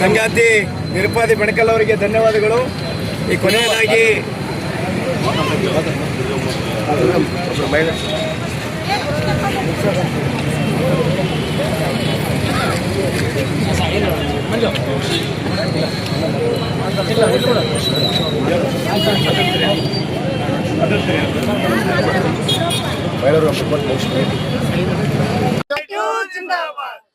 ಸಂಗಾತಿ ನಿರುಪಾದಿ ಬೆಣಕಲ್ ಅವರಿಗೆ ಧನ್ಯವಾದಗಳು. ಈ ಕೊನೆಯದಾಗಿ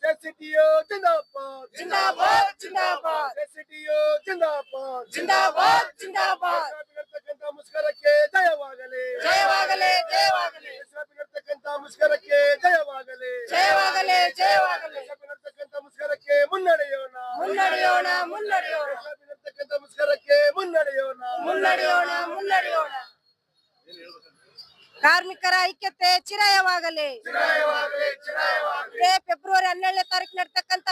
ಜಿಂದಾಬಾದ್ ಜಿಂದಾಬಾದ್ ಜಿಂದಾಬಾದ್ ಜಿಂದಾಬಾದ್ ಜಿಂದಾಬಾದ್ ಜಿಂದಾಬಾದ್ ಜಿಂದಾಬಾದ್ ನಡ್ತಕ್ಕಂಥ ಮುಷ್ಕರಕ್ಕೆ ಜಯವಾಗಲಿ ಜಯವಾಗಲಿ ಜಯವಾಗಲಿ ನಡ್ತಕ್ಕಂಥ ಮುಷ್ಕರಕ್ಕೆ ಜಯವಾಗಲಿ ಜಯವಾಗಲಿ ಜಯವಾಗಲಿ ನಡ್ತಕ್ಕಂಥ ಮುಷ್ಕರಕ್ಕೆ ಮುನ್ನಡೆಯೋಣ ಮುನ್ನಡೆಯೋಣ ಮುನ್ನಡೆಯೋಣ ನಡ್ತಕ್ಕಂಥ ಮುಷ್ಕರಕ್ಕೆ ಮುನ್ನಡೆಯೋಣ ಮುನ್ನಡೆಯೋಣ ಮುನ್ನಡೆಯೋಣ ಕಾರ್ಮಿಕರ ಐಕ್ಯತೆ ಚಿರಾಯವಾಗಲಿ ಜಯವಾಗಲಿ ಜಯವಾಗಲಿ ಇದೇ ಫೆಬ್ರವರಿ ಹನ್ನೆರಡನೇ ತಾರೀಕು ನಡ್ತಕ್ಕಂತ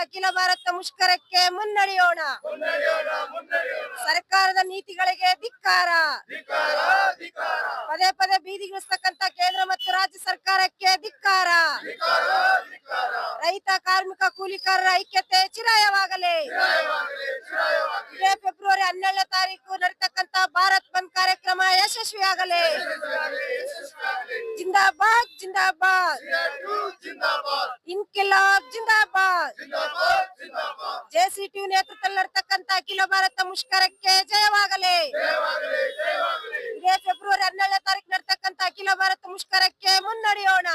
ಮುಷ್ಕರಕ್ಕೆ ಮುನ್ನಡೆಯೋಣ. ಸರ್ಕಾರದ ನೀತಿಗಳಿಗೆ ಧಿಕ್ಕಾರ. ಪದೇ ಪದೇ ಬೀದಿಗಿಳಿಸ್ತಕ್ಕಂತ ಕೇಂದ್ರ ಮತ್ತು ರಾಜ್ಯ ಸರ್ಕಾರಕ್ಕೆ ಧಿಕ್ಕಾರ. ರೈತ, ಕಾರ್ಮಿಕ, ಕೂಲಿಕಾರರ ಐಕ್ಯತೆ ಚಿರಾಯವಾಗಲಿ. ಫೆಬ್ರವರಿ ಹನ್ನೆರಡನೇ ತಾರೀಕು ನಡೀತಕ್ಕಂತ ಭಾರತ್ ಬಂದ್ ಕಾರ್ಯಕ್ರಮ ಯಶಸ್ವಿಯಾಗಲಿ. ಜಿಂದಾಬಾದ್ ಜಿಂದಾಬಾದ್. ಇನ್ಕಿಲಾಬ್, ಜಿಂದಾಬಾದ್. ಜಿಂದಾಬಾದ್ ಜಿಂದಾಬಾದ್ ಜೆಸಿಟಿ ನೇತೃತ್ವದಲ್ಲಿ ನಡೀತಕ್ಕಂತ ಅಖಿಲ ಭಾರತ ಮುಷ್ಕರಕ್ಕೆ ಜಯವಾಗಲಿ. ಇದೇ ಫೆಬ್ರವರಿ ಹನ್ನೆರಡನೇ ತಾರೀಕು ನಡೀತಕ್ಕಂತ ಅಖಿಲ ಭಾರತ ಮುಷ್ಕರಕ್ಕೆ ಮುನ್ನಡೆಯೋಣ.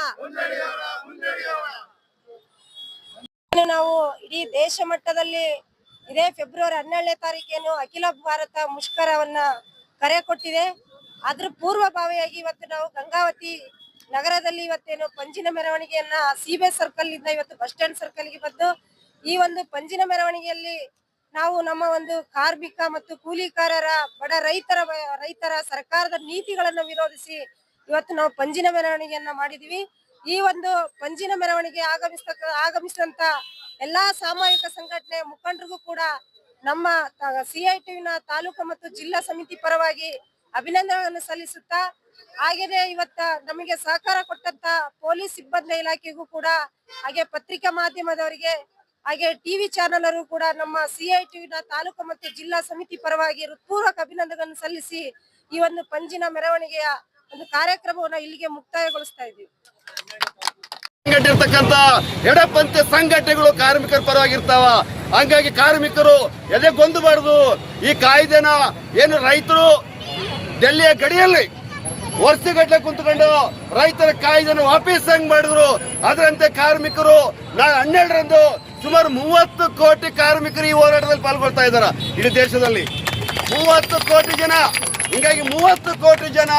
ನಾವು ಇಡೀ ದೇಶ ಮಟ್ಟದಲ್ಲಿ ಇದೇ ಫೆಬ್ರವರಿ ಹನ್ನೆರಡನೇ ತಾರೀಕೇನು ಅಖಿಲ ಭಾರತ ಮುಷ್ಕರವನ್ನ ಕರೆ ಕೊಟ್ಟಿದೆ. ಅದ್ರ ಪೂರ್ವಭಾವಿಯಾಗಿ ಇವತ್ತು ನಾವು ಗಂಗಾವತಿ ನಗರದಲ್ಲಿ ಇವತ್ತೇನು ಪಂಜಿನ ಮೆರವಣಿಗೆಯನ್ನ ಸಿಬೆ ಸರ್ಕಲ್ ಇಂದ ಇವತ್ತು ಬಸ್ ಸ್ಟ್ಯಾಂಡ್ ಸರ್ಕಲ್ಗೆ ಬಂದು ಈ ಒಂದು ಪಂಜಿನ ಮೆರವಣಿಗೆಯಲ್ಲಿ ನಾವು ನಮ್ಮ ಒಂದು ಕಾರ್ಮಿಕ ಮತ್ತು ಕೂಲಿಕಾರರ, ಬಡ ರೈತರ ರೈತರ ಸರ್ಕಾರದ ನೀತಿಗಳನ್ನು ವಿರೋಧಿಸಿ ಇವತ್ತು ನಾವು ಪಂಜಿನ ಮೆರವಣಿಗೆಯನ್ನ ಮಾಡಿದೀವಿ. ಈ ಒಂದು ಪಂಜಿನ ಮೆರವಣಿಗೆ ಆಗಮಿಸ ಆಗಮಿಸಿದಂತ ಎಲ್ಲಾ ಸಾಮಾಜಿಕ ಸಂಘಟನೆ ಮುಖಂಡರಿಗೂ ಕೂಡ ನಮ್ಮ ಸಿಐಟಿವಿನ ತಾಲೂಕು ಮತ್ತು ಜಿಲ್ಲಾ ಸಮಿತಿ ಪರವಾಗಿ ಅಭಿನಂದನೆಗಳನ್ನು ಸಲ್ಲಿಸುತ್ತಾ ಹಾಗೇನೆ ಇವತ್ತ ನಮಗೆ ಸಹಕಾರ ಕೊಟ್ಟಂತ ಪೊಲೀಸ್ ಸಿಬ್ಬಂದಿ ಇಲಾಖೆಗೂ ಕೂಡ, ಹಾಗೆ ಪತ್ರಿಕಾ ಮಾಧ್ಯಮದವರಿಗೆ, ಹಾಗೆ ಟಿವಿ ಚಾನೆಲರು ಕೂಡ ನಮ್ಮ ಸಿಐಟಿವಿನ ತಾಲೂಕು ಮತ್ತು ಜಿಲ್ಲಾ ಸಮಿತಿ ಪರವಾಗಿ ಹೃತ್ಪೂರ್ವಕ ಅಭಿನಂದನೆಗಳನ್ನು ಸಲ್ಲಿಸಿ ಈ ಒಂದು ಪಂಜಿನ ಮೆರವಣಿಗೆಯ ಒಂದು ಕಾರ್ಯಕ್ರಮವನ್ನು ಇಲ್ಲಿಗೆ ಮುಕ್ತಾಯಗೊಳಿಸ್ತಾ ಇದ್ದೀವಿ. ಸಂಘಟಿರ್ತಕ್ಕಂತ ಎಡಪಂಥ ಸಂಘಟನೆಗಳು ಕಾರ್ಮಿಕರ ಪರವಾಗಿರ್ತಾವ. ಹಂಗಾಗಿ ಕಾರ್ಮಿಕರು ಎದೆ ಗೊಂದಬಾರದು ಈ ಕಾಯ್ದೆನ ಏನು ರೈತರು ಡೆಲ್ಲಿಯ ಗಡಿಯಲ್ಲಿ ವರ್ಷಗಟ್ಟಲೆ ಕುಂತ್ಕೊಂಡು ರೈತರ ಕಾಯ್ದೆನ ವಾಪಸ್ ಹಂಗ್ ಮಾಡಿದ್ರು? ಅದರಂತೆ ಕಾರ್ಮಿಕರು ನಾಳೆ ಹನ್ನೆರಡರಂದು ಸುಮಾರು ಮೂವತ್ತು ಕೋಟಿ ಕಾರ್ಮಿಕರು ಈ ಹೋರಾಟದಲ್ಲಿ ಪಾಲ್ಗೊಳ್ತಾ ಇದ್ದಾರೆ. ಇಡೀ ದೇಶದಲ್ಲಿ ಮೂವತ್ತು ಕೋಟಿ ಜನ ಹಿಂಗಾಗಿ ಮೂವತ್ತು ಕೋಟಿ ಜನ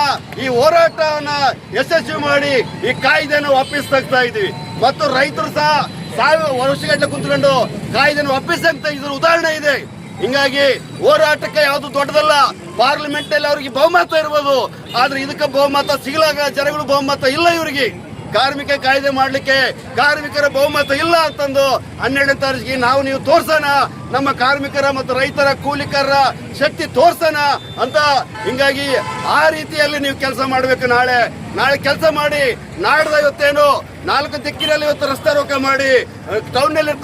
ಈ ಹೋರಾಟವನ್ನ ಯಶಸ್ವಿ ಮಾಡಿ ಈ ಕಾಯ್ದೆನ ವಾಪಸ್ ತೆಗ್ತಾ ಇದೀವಿ ಮತ್ತು ರೈತರು ಸಹ ಸಾವಿರ ವರ್ಷಗಟ್ಟಲೆ ಕುತ್ಕೊಂಡು ಕಾಯ್ದೆನ ವಾಪಸ್ ತೆಗ್ತಾ ಇದ್ರ ಉದಾಹರಣೆ ಇದೆ. ಹಿಂಗಾಗಿ ಹೋರಾಟಕ್ಕೆ ಯಾವುದು ದೊಡ್ಡದಲ್ಲ ಪಾರ್ಲಿಮೆಂಟ್ ಅಲ್ಲಿ ಅವ್ರಿಗೆ ಬಹುಮತ ಇರ್ಬೋದು. ಆದ್ರೆ ಇದಕ್ಕೆ ಬಹುಮತ ಸಿಗಲಾಗ ಜನಗಳು ಬಹುಮತ ಇಲ್ಲ ಇವರಿಗೆ. ಕಾರ್ಮಿಕ ಕಾಯ್ದೆ ಮಾಡಲಿಕ್ಕೆ ಕಾರ್ಮಿಕರ ಬಹುಮತ ಇಲ್ಲ ಅಂತಂದು ಹನ್ನೆರಡನೇ ತಾರೀಕಿಗೆ ನಾವು ನೀವು ತೋರ್ಸೋಣ, ನಮ್ಮ ಕಾರ್ಮಿಕರ ಮತ್ತು ರೈತರ ಕೂಲಿಕರ ಶಕ್ತಿ ತೋರ್ಸೋಣ ಅಂತ ಹಿಂಗಾಗಿ ಆ ರೀತಿಯಲ್ಲಿ ನೀವು ಕೆಲಸ ಮಾಡಬೇಕು ನಾಳೆ. ನಾಳೆ ಕೆಲಸ ಮಾಡಿ, ನಾಡ್ದ ಇವತ್ತೇನು ನಾಲ್ಕು ದಿಕ್ಕಿನಲ್ಲಿ ಇವತ್ತು ರಸ್ತೆ ರೋಕ ಮಾಡಿ ಟೌನ್ನಲ್ಲಿ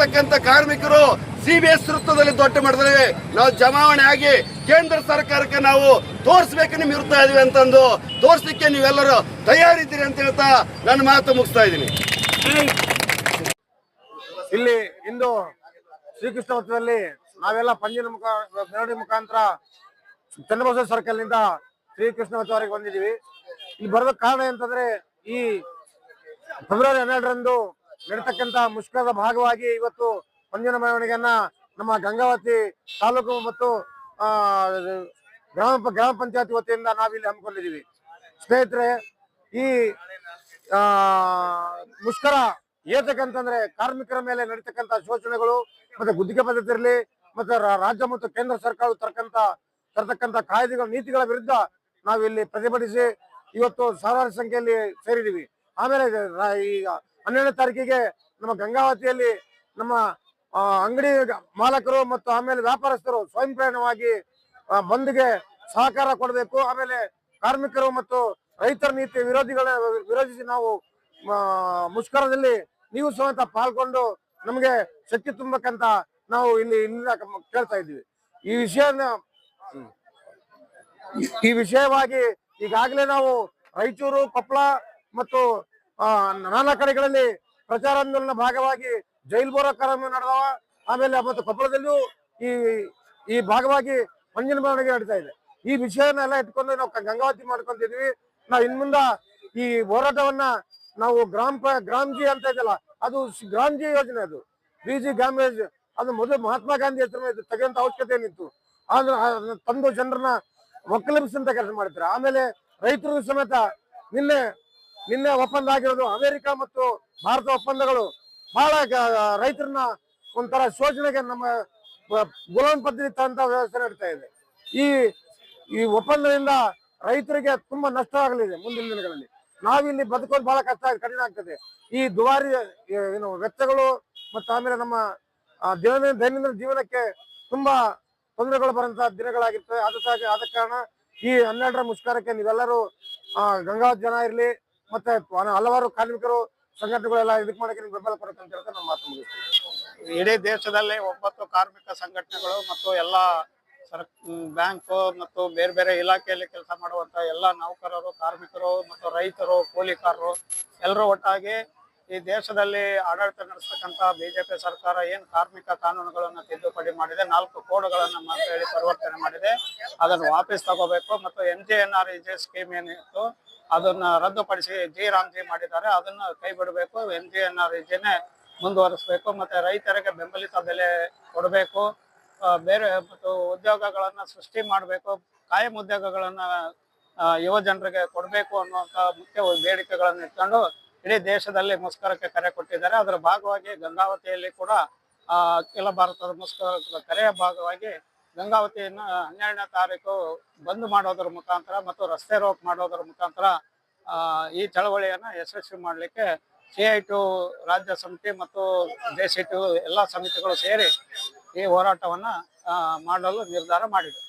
ಕಾರ್ಮಿಕರು ಸಿಬಿಎಸ್ ವೃತ್ತದಲ್ಲಿ ದೊಡ್ಡ ಮಟ್ಟದಲ್ಲಿ ನಾವು ಜಮಾವಣೆ ಆಗಿ ಕೇಂದ್ರ ಸರ್ಕಾರಕ್ಕೆ ನಾವು ತೋರಿಸ್ಬೇಕು ನಿಮ್ ಇರ್ತಾ ಇದೀವಿ ಅಂತಂದು ತೋರ್ಸ್ಲಿಕ್ಕೆ ನೀವೆಲ್ಲರೂ ತಯಾರಿದ್ದೀರಿ ಅಂತ ಹೇಳ್ತಾ ನನ್ನ ಮಾತು ಮುಗಿಸ್ತಾ ಇದ್ದೀನಿ. ಇಲ್ಲಿ ಇಂದು ಶ್ರೀಕೃಷ್ಣ ವೃತ್ತದಲ್ಲಿ ನಾವೆಲ್ಲ ಪಂಜಿನ ಮುಖ ಮುಖಾಂತರ ಚನ್ನಬಸವ ಸರ್ಕಲ್ನಿಂದ ಶ್ರೀಕೃಷ್ಣ ವೃತ್ತವರೆಗೆ ಬಂದಿದ್ದೀವಿ. ಇಲ್ಲಿ ಬರೋದಕ್ಕೆ ಕಾರಣ ಅಂತಂದ್ರೆ ಈ ಫೆಬ್ರವರಿ ಹನ್ನೆರಡರಂದು ನಡೀತಕ್ಕಂತ ಮುಷ್ಕರದ ಭಾಗವಾಗಿ ಇವತ್ತು ಪಂಜಿನ ಮೆರವಣಿಗೆಯನ್ನ ನಮ್ಮ ಗಂಗಾವತಿ ತಾಲೂಕು ಮತ್ತು ಗ್ರಾಮ ಗ್ರಾಮ ಪಂಚಾಯತ್ ವತಿಯಿಂದ ನಾವಿಲ್ಲಿ ಹಮ್ಮಿಕೊಂಡಿದ್ದೀವಿ. ಸ್ನೇಹಿತರೆ, ಈ ಮುಷ್ಕರ ಏತಕ್ಕಂತಂದ್ರೆ ಕಾರ್ಮಿಕರ ಮೇಲೆ ನಡೀತಕ್ಕಂತ ಶೋಷಣೆಗಳು ಮತ್ತೆ ಗುದ್ದಿಗೆ ಪದ್ಧತಿ ಇರಲಿ ಮತ್ತೆ ರಾಜ್ಯ ಮತ್ತು ಕೇಂದ್ರ ಸರ್ಕಾರ ತರಕಂತ ತರತಕ್ಕಂತ ಕಾಯ್ದೆಗಳ, ನೀತಿಗಳ ವಿರುದ್ಧ ನಾವಿಲ್ಲಿ ಪ್ರತಿಭಟಿಸಿ ಇವತ್ತು ಸಾವಿರಾರು ಸಂಖ್ಯೆಯಲ್ಲಿ ಸೇರಿದೀವಿ ಆಮೇಲೆ ಈಗ ಹನ್ನೆರಡನೇ ತಾರೀಕಿಗೆ ನಮ್ಮ ಗಂಗಾವತಿಯಲ್ಲಿ ನಮ್ಮ ಅಂಗಡಿ ಮಾಲಕರು ಮತ್ತು ಆಮೇಲೆ ವ್ಯಾಪಾರಸ್ಥರು ಸ್ವಯಂ ಪ್ರೇರಣವಾಗಿ ಬಂದ್ಗೆ ಸಹಕಾರ ಕೊಡಬೇಕು. ಆಮೇಲೆ ಕಾರ್ಮಿಕರು ಮತ್ತು ರೈತರ ನೀತಿ ವಿರೋಧಿಗಳ ವಿರೋಧಿಸಿ ನಾವು ಮುಷ್ಕರದಲ್ಲಿ ನೀವು ಸಮೇತ ಪಾಲ್ಗೊಂಡು ನಮಗೆ ಶಕ್ತಿ ತುಂಬಕ್ಕಂತ ನಾವು ಇಲ್ಲಿ ಇಲ್ಲಿಂದ ಕೇಳ್ತಾ ಇದ್ದೀವಿ. ಈ ವಿಷಯ ಈ- ವಿಷಯವಾಗಿ ಈಗಾಗಲೇ ನಾವು ರಾಯಚೂರು, ಕೊಪ್ಪಳ ಮತ್ತು ನಾನಾ ಕಡೆಗಳಲ್ಲಿ ಪ್ರಚಾರ ಆಂದೋಲನ ಭಾಗವಾಗಿ ಜೈಲ್ ಬರೋ ಕಾರ್ಯಕ್ರಮ ನಡೆದವ. ಆಮೇಲೆ ಮತ್ತು ಕೊಪ್ಪಳದಲ್ಲೂ ಈ ಈ ಭಾಗವಾಗಿ ಮಂಜಿನ ಮೆರವಣಿಗೆ ನಡೀತಾ ಇದೆ. ಈ ವಿಷಯನೆಲ್ಲ ಇಟ್ಕೊಂಡು ನಾವು ಗಂಗಾವತಿ ಮಾಡ್ಕೊಂತಿದ್ವಿ. ನಾವು ಇನ್ ಮುಂದ ಈ ಹೋರಾಟವನ್ನ ನಾವು ಗ್ರಾಮ ಗ್ರಾಮ್ಜಿ ಅಂತ ಇದೆಯಲ್ಲ, ಅದು ಗ್ರಾಮ್ಜಿ ಯೋಜನೆ ಅದು. ಬಿ ಜಿ ಗ್ರಾಮ ಅದು ಮೊದಲು ಮಹಾತ್ಮ ಗಾಂಧಿ ಹೆಸರು ತೆಗೆಯುವಂತ ಅವಶ್ಯಕತೆ ಏನಿತ್ತು. ಆದ್ರೆ ತಂದು ಜನರನ್ನ ಒಕ್ಕಲಿಸಂತ ಕೆಲಸ ಮಾಡ್ತಾರೆ ಆಮೇಲೆ ರೈತರು ಸಮೇತ ನಿನ್ನೆ ನಿನ್ನೆ ಒಪ್ಪಂದ ಆಗಿರೋದು ಅಮೆರಿಕ ಮತ್ತು ಭಾರತ ಒಪ್ಪಂದಗಳು ಬಹಳ ರೈತರನ್ನ ಒಂಥರ ಶೋಷಣೆಗೆ ನಮ್ಮ ಗುಲಾಮ್ ಪದ್ಧತಿ ತಂತ ವ್ಯವಸ್ಥೆ ನಡೀತಾ ಇದೆ. ಈ ಈ ಒಪ್ಪಂದದಿಂದ ರೈತರಿಗೆ ತುಂಬಾ ನಷ್ಟ ಆಗಲಿದೆ ಮುಂದಿನ ದಿನಗಳಲ್ಲಿ. ನಾವಿಲ್ಲಿ ಬದುಕೋದು ಬಹಳ ಕಷ್ಟ ಕಠಿಣ ಆಗ್ತದೆ. ಈ ದುಬಾರಿ ಏನು ವೆಚ್ಚಗಳು ಮತ್ತು ಆಮೇಲೆ ನಮ್ಮ ದಿನ ದೈನಂದಿನ ಜೀವನಕ್ಕೆ ತುಂಬಾ ತೊಂದರೆಗಳು ಬರುವಂತಹ ದಿನಗಳಾಗಿರ್ತವೆ. ಅದು ಸಹ, ಆದ ಕಾರಣ ಈ ಹನ್ನೆರಡರ ಮುಷ್ಕರಕ್ಕೆ ನೀವೆಲ್ಲರೂ ಗಂಗಾ ಜನ ಇರಲಿ ಮತ್ತೆ ಹಲ- ಹಲವಾರು ಕಾರ್ಮಿಕರು ಸಂಘಟನೆಗಳೆಲ್ಲ ಇದಕ್ಕೆ ಮಾಡಕ್ಕೆ ನಿಮ್ಗೆ ಬೆಂಬಲ ಕೊಡಕ್ಕೆ ಅಂತ ಹೇಳ್ತಾ ನಮ್ಮ ಮಾತು ಮುಗಿಸ್ತೀನಿ. ಇಡೀ ದೇಶದಲ್ಲಿ ಒಂಬತ್ತು ಕಾರ್ಮಿಕ ಸಂಘಟನೆಗಳು ಮತ್ತು ಎಲ್ಲ ಸರ್ ಬ್ಯಾಂಕು ಮತ್ತು ಬೇರೆ ಬೇರೆ ಇಲಾಖೆಯಲ್ಲಿ ಕೆಲಸ ಮಾಡುವಂತ ಎಲ್ಲ ನೌಕರರು, ಕಾರ್ಮಿಕರು ಮತ್ತು ರೈತರು, ಕೂಲಿಕಾರರು ಎಲ್ಲರೂ ಒಟ್ಟಾಗಿ ಈ ದೇಶದಲ್ಲಿ ಆಡಳಿತ ನಡೆಸತಕ್ಕಂತಹ ಬಿಜೆಪಿ ಸರ್ಕಾರ ಏನು ಕಾರ್ಮಿಕ ಕಾನೂನುಗಳನ್ನು ತಿದ್ದುಪಡಿ ಮಾಡಿದೆ, ನಾಲ್ಕು ಕೋಡ್ಗಳನ್ನು ಮಾತ್ರ ಹೇಳಿ ಪರಿವರ್ತನೆ ಮಾಡಿದೆ, ಅದನ್ನು ವಾಪಸ್ ತಗೋಬೇಕು ಮತ್ತು M G N R J scheme ಏನಿತ್ತು, ಅದನ್ನ ರದ್ದುಪಡಿಸಿ ಜಿ ರಾಮ್ಜಿ ಮಾಡಿದ್ದಾರೆ, ಅದನ್ನ ಕೈ ಬಿಡಬೇಕು ಎಂ ಜಿ ಎನ್ ಆರ್ ಜೆನೆ ಮುಂದುವರಿಸಬೇಕು, ಮತ್ತೆ ರೈತರಿಗೆ ಬೆಂಬಲಿತ ಬೆಲೆ ಕೊಡಬೇಕು ಬೇರೆ ಮತ್ತು ಉದ್ಯೋಗಗಳನ್ನ ಸೃಷ್ಟಿ ಮಾಡಬೇಕು, ಕಾಯಂ ಉದ್ಯೋಗಗಳನ್ನ ಯುವ ಜನರಿಗೆ ಕೊಡಬೇಕು ಅನ್ನುವಂಥ ಮುಖ್ಯ ಬೇಡಿಕೆಗಳನ್ನು ಇಟ್ಕೊಂಡು ಇಡೀ ದೇಶದಲ್ಲಿ ಮುಷ್ಕರಕ್ಕೆ ಕರೆ ಕೊಟ್ಟಿದ್ದಾರೆ. ಅದರ ಭಾಗವಾಗಿ ಗಂಗಾವತಿಯಲ್ಲಿ ಕೂಡ ಅಖಿಲ ಭಾರತದ ಮುಷ್ಕರದ ಕರೆಯ ಭಾಗವಾಗಿ ಗಂಗಾವತಿಯನ್ನು ಹನ್ನೆರಡನೇ ತಾರೀಕು ಬಂದ್ ಮಾಡೋದ್ರ ಮುಖಾಂತರ ಮತ್ತು ರಸ್ತೆ ರೋಕ್ ಮಾಡೋದ್ರ ಮುಖಾಂತರ ಈ ಚಳವಳಿಯನ್ನು ಯಶಸ್ವಿ ಮಾಡಲಿಕ್ಕೆ ಸಿ ಐ ಟು ರಾಜ್ಯ ಸಮಿತಿ ಮತ್ತು ಜೆ ಸಿ ಟು ಎಲ್ಲ ಸಮಿತಿಗಳು ಸೇರಿ ಈ ಹೋರಾಟವನ್ನ ಮಾಡಲು ನಿರ್ಧಾರ ಮಾಡಿದೆ.